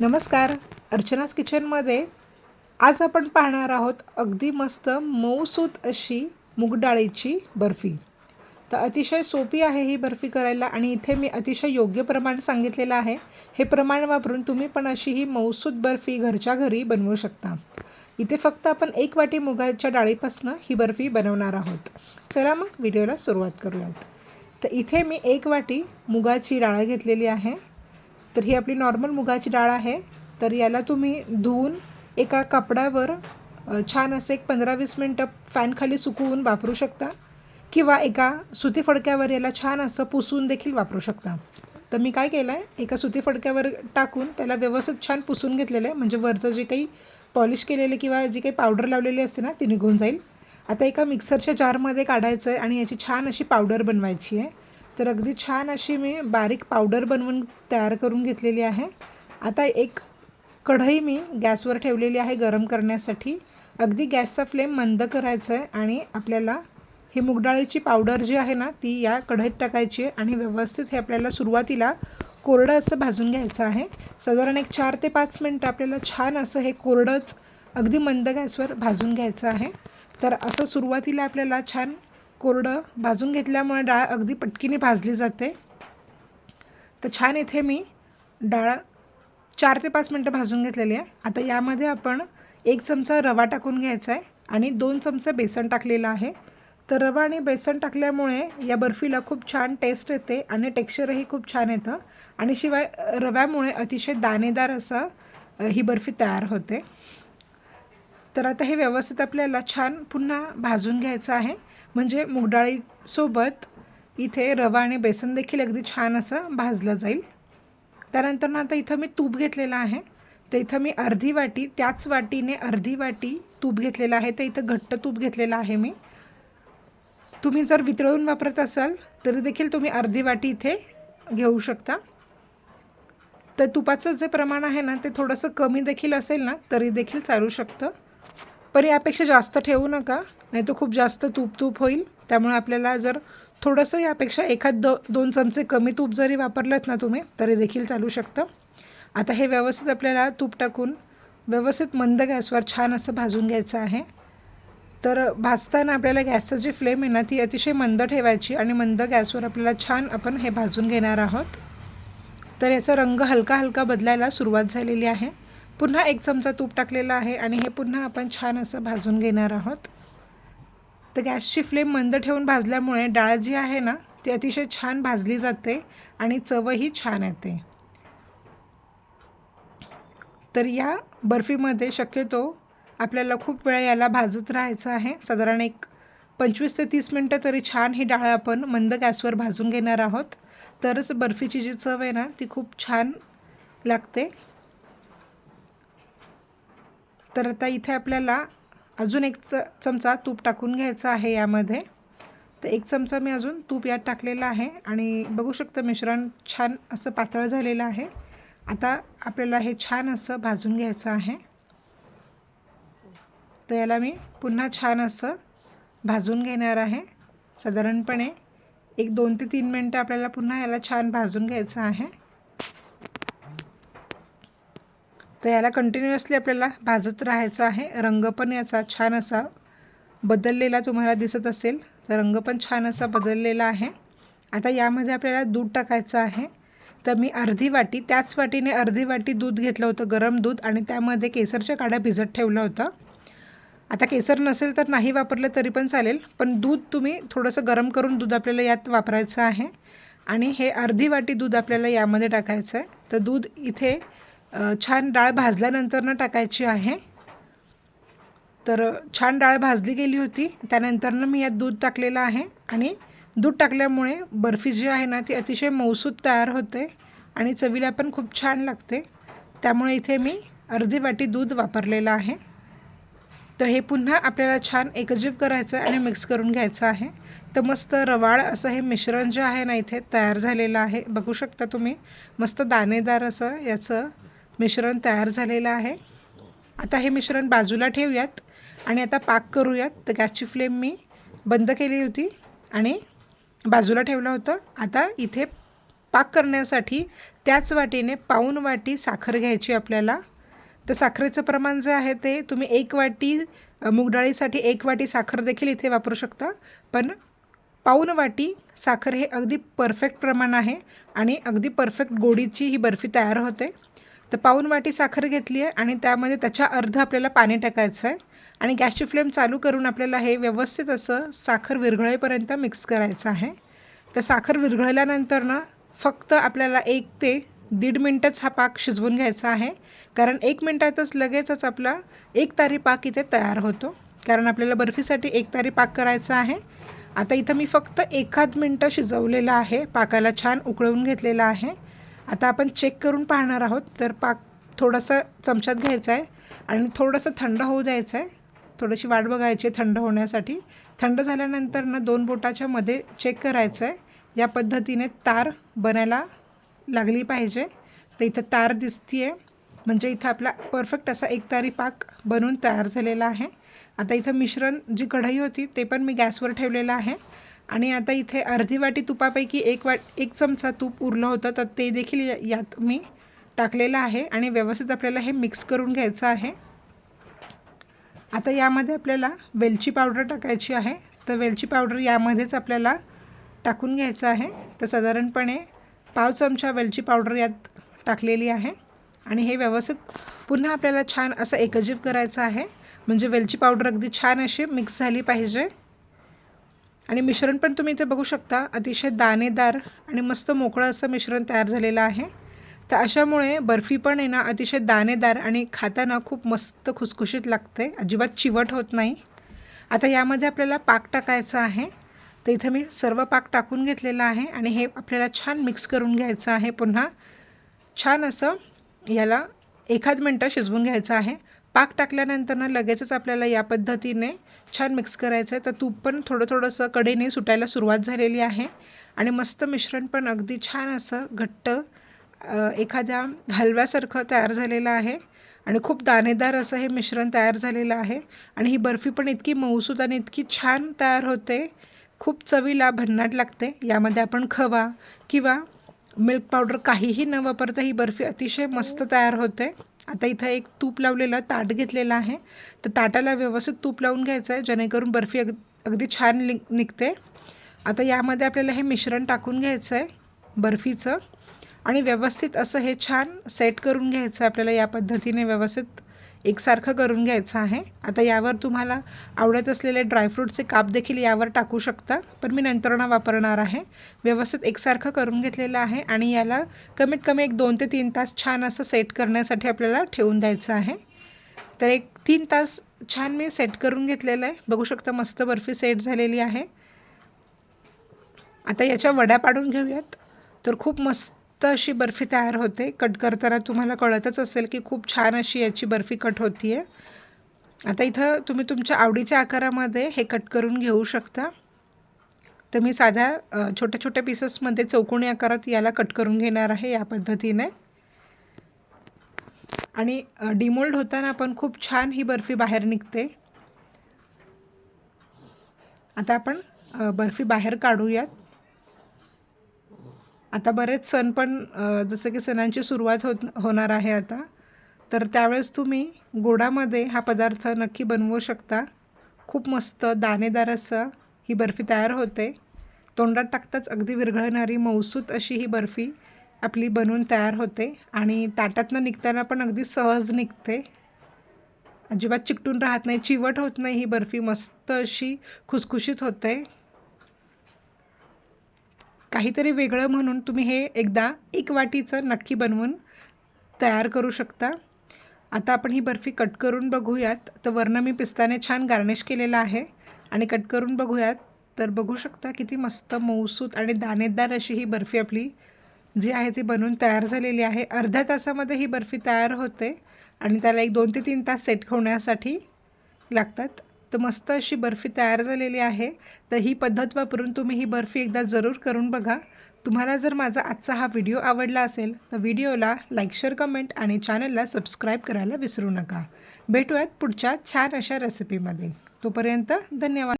नमस्कार. अर्चनाच किचनमध्ये आज आपण पाहणार आहोत अगदी मस्त मऊसूत अशी मूग डाळीची बर्फी. तर अतिशय सोपी आहे ही बर्फी करायला आणि इथे मी अतिशय योग्य प्रमाण सांगितलेलं आहे. हे प्रमाण वापरून तुम्ही पण अशी ही मऊसूत बर्फी घरच्या घरी बनवू शकता. इथे फक्त आपण एक वाटी मुगाच्या डाळीपासून ही बर्फी बनवणार आहोत. चला मग व्हिडिओला सुरुवात करूयात. तर इथे मी एक वाटी मुगाची डाळ घेतलेली आहे. तर ही आपली नॉर्मल मुगाची डाळ आहे. तर याला तुम्ही धुवून एका कपड्यावर छान असं एक पंधरा वीस मिनटं फॅनखाली सुकवून वापरू शकता. किंवा एका सुती फडक्यावर याला छान असं पुसून देखील वापरू शकता. तर मी काय केलं आहे एका सुती फडक्यावर टाकून त्याला व्यवस्थित छान पुसून घेतलेलं आहे. म्हणजे वरचं जे काही पॉलिश केलेले किंवा जी काही पावडर लावलेली असते ना ती निघून जाईल. आता एका मिक्सरच्या जारमध्ये काढायचं आहे आणि याची छान अशी पावडर बनवायची आहे. तर अगदी छान अशी मी बारीक पावडर बनवून तयार करून घेतलेली आहे. आता एक कढई मी गॅसवर ठेवलेली आहे गरम करण्यासाठी. अगदी गॅसचा फ्लेम मंद करायचा आहे आणि आपल्याला ही मुगडाळीची पावडर जी आहे ना ती या कढईत टाकायची आहे आणि व्यवस्थित हे आपल्याला सुरुवातीला कोरडं असं भाजून घ्यायचं आहे. साधारण एक चार ते पाच मिनटं आपल्याला छान असं हे कोरडंच अगदी मंद गॅसवर भाजून घ्यायचं आहे. तर असं सुरुवातीला आपल्याला छान कोरडं भाजून घेतल्यामुळे डाळ अगदी पटकीने भाजली जाते. तर छान इथे मी डाळ चार ते पाच मिनटं भाजून घेतलेली आहे. आता यामध्ये आपण एक चमचा रवा टाकून घ्यायचा आहे आणि दोन चमचे बेसन टाकलेलं आहे. तर रवा आणि बेसन टाकल्यामुळे या बर्फीला खूप छान टेस्ट येते आणि टेक्स्चरही खूप छान येतं. आणि शिवाय रव्यामुळे अतिशय दाणेदार असं ही बर्फी तयार होते. तर आता हे व्यवस्थित आपल्याला छान पुन्हा भाजून घ्यायचं आहे. म्हणजे मुगडाळीसोबत इथे रवा आणि बेसन देखील अगदी छान असं भाजलं जाईल. त्यानंतर ना आता इथं मी तूप घेतलेलं आहे. तर इथं मी अर्धी वाटी त्याच वाटीने अर्धी वाटी तूप घेतलेलं आहे. तर इथं घट्ट तूप घेतलेलं आहे मी. तुम्ही जर वितळून वापरत असाल तरी देखील तुम्ही अर्धी वाटी इथे घेऊ शकता. तर तुपाचं जे प्रमाण आहे ना ते थोडंसं कमी देखील असेल ना तरी देखील चालू शकतं. पण यापेक्षा जास्त ठेवू नका. नाही तर खूप जास्त तूप तूप होईल. त्यामुळे आपल्याला जर थोडंसं यापेक्षा एखाद दो दोन चमचे कमी तूप जरी वापरलंत ना तुम्ही तरी देखील चालू शकतं. आता हे व्यवस्थित आपल्याला तूप टाकून व्यवस्थित मंद गॅसवर छान असं भाजून घ्यायचं आहे. तर भाजताना आपल्याला गॅसचं जी फ्लेम आहे ना ती अतिशय मंद ठेवायची आणि मंद गॅसवर आपल्याला छान आपण हे भाजून घेणार आहोत. तर याचा रंग हलका हलका बदलायला सुरुवात झालेली आहे. पुन्हा एक चमचा तूप टाकलेला आहे आणि हे पुन्हा आपण छान असं भाजून घेणार आहोत. तर गॅसची फ्लेम मंद ठेवून भाजल्यामुळे डाळ जी आहे ना ती अतिशय छान भाजली जाते आणि चवही छान येते. तर या बर्फीमध्ये शक्यतो आपल्याला खूप वेळा याला भाजत राहायचं आहे. साधारण एक पंचवीस ते तीस मिनटं तरी छान ही डाळ आपण मंद गॅसवर भाजून घेणार आहोत. तरच बर्फीची जी चव आहे ना ती खूप छान लागते. तर आता इथे आपल्याला अजून एक च चमचा तूप टाकून घ्यायचा आहे यामध्ये. तर एक चमचा मी अजून तूप यात टाकलेला आहे. आणि बघू शकता मिश्रण छान असं पातळ झालेलं आहे. आता आपल्याला हे छान असं भाजून घ्यायचं आहे. तर याला मी पुन्हा छान असं भाजून घेणार आहे. साधारणपणे एक दोन ते तीन मिनटं आपल्याला पुन्हा याला छान भाजून घ्यायचं आहे. तर याला कंटिन्युअसली आपल्याला भाजत राहायचं आहे. रंग पण याचा छान असा बदललेला तुम्हाला दिसत असेल. तर रंग पण छान असा बदललेला आहे. आता यामध्ये आपल्याला दूध टाकायचं आहे. तर मी अर्धी वाटी त्याच वाटीने अर्धी वाटी दूध घेतलं होतं गरम दूध आणि त्यामध्ये केसरच्या काड्या भिजत ठेवलं होतं. आता केसर नसेल तर नाही वापरलं तरी पण चालेल पण दूध तुम्ही थोडंसं गरम करून दूध आपल्याला यात वापरायचं आहे. आणि हे अर्धी वाटी दूध आपल्याला यामध्ये टाकायचं आहे. तर दूध इथे छान डाळ भाजल्यानंतरनं टाकायची आहे. तर छान डाळ भाजली गेली होती. त्यानंतरनं मी यात दूध टाकलेलं आहे. आणि दूध टाकल्यामुळे बर्फी जी आहे ना ती अतिशय मौसूद तयार होते आणि चवीला पण खूप छान लागते. त्यामुळे इथे मी अर्धी वाटी दूध वापरलेलं आहे. तर हे पुन्हा आपल्याला छान एकजीव करायचं आहे आणि मिक्स करून घ्यायचं आहे. तर मस्त रवाळ असं हे मिश्रण जे आहे ना इथे तयार झालेलं आहे. बघू शकता तुम्ही मस्त दाणेदार असं याचं मिश्रण तयार झालेलं आहे. आता हे मिश्रण बाजूला ठेवूयात आणि आता पाक करूयात. तर गॅसची फ्लेम मी बंद केली होती आणि बाजूला ठेवलं होतं. आता इथे पाक करण्यासाठी त्याच वाटीने पाऊन वाटी साखर घ्यायची आपल्याला. तर साखरेचं प्रमाण जे आहे ते तुम्ही एक वाटी मूगडाळीसाठी एक वाटी साखर देखील इथे वापरू शकता. पण पाऊन वाटी साखर हे अगदी परफेक्ट प्रमाण आहे आणि अगदी परफेक्ट गोडीची ही बर्फी तयार होते. तर पाऊन वाटी साखर घेतली आहे आणि त्यामध्ये त्याच्या अर्ध आपल्याला पाणी टाकायचं आहे. आणि गॅसची फ्लेम चालू करून आपल्याला हे व्यवस्थित असं साखर विरघळेपर्यंत मिक्स करायचं आहे. तर साखर विरघळल्यानंतर ना फक्त आपल्याला एक ते दीड मिनटंच हा पाक शिजवून घ्यायचा आहे. कारण एक मिनटातच लगेचच आपला एक तारी पाक इथे तयार होतो. कारण आपल्याला बर्फीसाठी एक तारी पाक करायचा आहे. आता इथं मी फक्त एखाद मिनटं शिजवलेलं आहे. पाकाला छान उकळवून घेतलेलं आहे. आता आपण चेक करून पाहणार आहोत. तर पाक थोडंसं चमच्यात घ्यायचा आहे आणि थोडंसं थंड होऊ द्यायचं आहे. थोडीशी वाट बघायची आहे थंड होण्यासाठी. थंड झाल्यानंतर ना दोन बोटाच्या मध्ये चेक करायचं आहे. या पद्धतीने तार बनायला लागली पाहिजे. तर इथं तार दिसती आहे म्हणजे इथं आपला परफेक्ट असा एक तारी पाक बनवून तयार झालेला आहे. आता इथं मिश्रण जी कढई होती ते पण मी गॅसवर ठेवलेलं आहे. आणि आता इथे अर्धी वाटी तुपापैकी एक वाट एक चमचा तूप उरलं होतं तर ते देखील यात मी टाकलेलं आहे आणि व्यवस्थित आपल्याला हे मिक्स करून घ्यायचं आहे. आता यामध्ये आपल्याला वेलची पावडर टाकायची आहे. तर वेलची पावडर यामध्येच आपल्याला टाकून घ्यायचं आहे. तर साधारणपणे पाव चमचा वेलची पावडर यात टाकलेली आहे. आणि हे व्यवस्थित पुन्हा आपल्याला छान असं एकजीव करायचं आहे. म्हणजे वेलची पावडर अगदी छान अशी मिक्स झाली पाहिजे. आणि मिश्रण पण तुम्ही इथे बघू शकता. अतिशय दाणेदार आणि मस्त मोकळं असं मिश्रण तयार झालेलं आहे. तर अशामुळे बर्फी पण आहे ना अतिशय दाणेदार आणि खाताना खूप मस्त खुसखुशीत लागते. अजिबात चिवट होत नाही. आता यामध्ये आपल्याला पाक टाकायचा आहे. तर इथं मी सर्व पाक टाकून घेतलेलं आहे आणि हे आपल्याला छान मिक्स करून घ्यायचं आहे पुन्हा. छान असं याला एखाद मिनटं शिजवून घ्यायचं आहे. पाक टाकल्यानंतर ना लगेचच आपल्याला या पद्धतीने छान मिक्स करायचं आहे. तर तूप पण थोडं थोडंसं कडेने सुटायला सुरुवात झालेली आहे. आणि मस्त मिश्रण पण अगदी छान असं घट्ट एखाद्या हलव्यासारखं तयार झालेलं आहे. आणि खूप दाणेदार असं हे मिश्रण तयार झालेलं आहे. आणि ही बर्फी पण इतकी मऊसूद आणि इतकी छान तयार होते. खूप चवीला भन्नाट लागते. यामध्ये आपण खवा किंवा मिल्क पावडर काहीही न वापरता ही बर्फी अतिशय मस्त तयार होते. आता इथं एक तूप लावलेलं ताट घेतलेलं आहे. तर ताटाला व्यवस्थित तूप लावून घ्यायचं आहे जेणेकरून बर्फी अग अगदी छान निघ निघते. आता यामध्ये आपल्याला हे मिश्रण टाकून घ्यायचं आहे बर्फीचं. आणि व्यवस्थित असं हे छान सेट करून घ्यायचं आहे आपल्याला या पद्धतीने व्यवस्थित एकसारखं करून घ्यायचं आहे. आता यावर तुम्हाला आवडत असलेले ड्रायफ्रूटचे काप देखील यावर टाकू शकता पण मी नंतरना वापरणार आहे. व्यवस्थित एकसारखं करून घेतलेलं आहे आणि याला कमीत कमी एक दोन ते तीन तास छान असं सेट करण्यासाठी आपल्याला ठेवून द्यायचं आहे. तर एक तीन तास छान मी सेट करून घेतलेलं आहे. बघू शकता मस्त बर्फी सेट झालेली आहे. आता याच्या वड्या पाडून घेऊयात. तर खूप मस्त अशी बर्फी तयार होते. कट करताना तुम्हाला कळतच असेल की खूप छान अशी याची बर्फी कट होती आहे आता इथं तुम्ही तुमच्या आवडीच्या आकारामध्ये हे कट करून घेऊ शकता. तर मी साध्या छोट्या छोट्या पीसेसमध्ये चौकोनी आकारात याला कट करून घेणार आहे या पद्धतीने. आणि डिमोल्ड होताना पण खूप छान ही बर्फी बाहेर निघते. आता आपण बर्फी बाहेर काढूयात. आता बरेच सण पण जसं की सणांची सुरुवात होत होणार आहे आता. तर त्यावेळेस तुम्ही गोडामध्ये हा पदार्थ नक्की बनवू शकता. खूप मस्त दाणेदार असं ही बर्फी तयार होते. तोंडात टाकताच अगदी विरघळणारी मौसूत अशी ही बर्फी आपली बनवून तयार होते. आणि ताटातनं निघताना पण अगदी सहज निघते. अजिबात चिकटून राहत नाही चिवट होत नाही ही बर्फी. मस्त अशी खुसखुशीत होते. काहीतरी वेगळं म्हणून तुम्ही हे एकदा एक वाटीचं नक्की बनवून तयार करू शकता. आता आपण ही बर्फी कट करून बघूयात. तर वरनं मी पिस्ताने छान गार्निश केलेलं आहे. आणि कट करून बघूयात. तर बघू शकता किती मस्त मऊसूत आणि दाणेदार अशी ही बर्फी आपली जी आहे ती बनवून तयार झालेली आहे. अर्ध्या तासामध्ये ही बर्फी तयार होते. आणि त्याला एक दोन ते तीन तास सेट होण्यासाठी लागतात. तर मस्त अशी बर्फी तयार झालेली आहे. तर ही पद्धत वापरून तुम्ही ही बर्फी एकदा जरूर करून बघा. तुम्हाला जर माझा आजचा हा व्हिडिओ आवडला असेल तर व्हिडिओला लाईक शेअर कमेंट आणि चॅनलला सबस्क्राईब करायला विसरू नका. भेटूयात पुढच्या छान अशा रेसिपीमध्ये. तोपर्यंत धन्यवाद.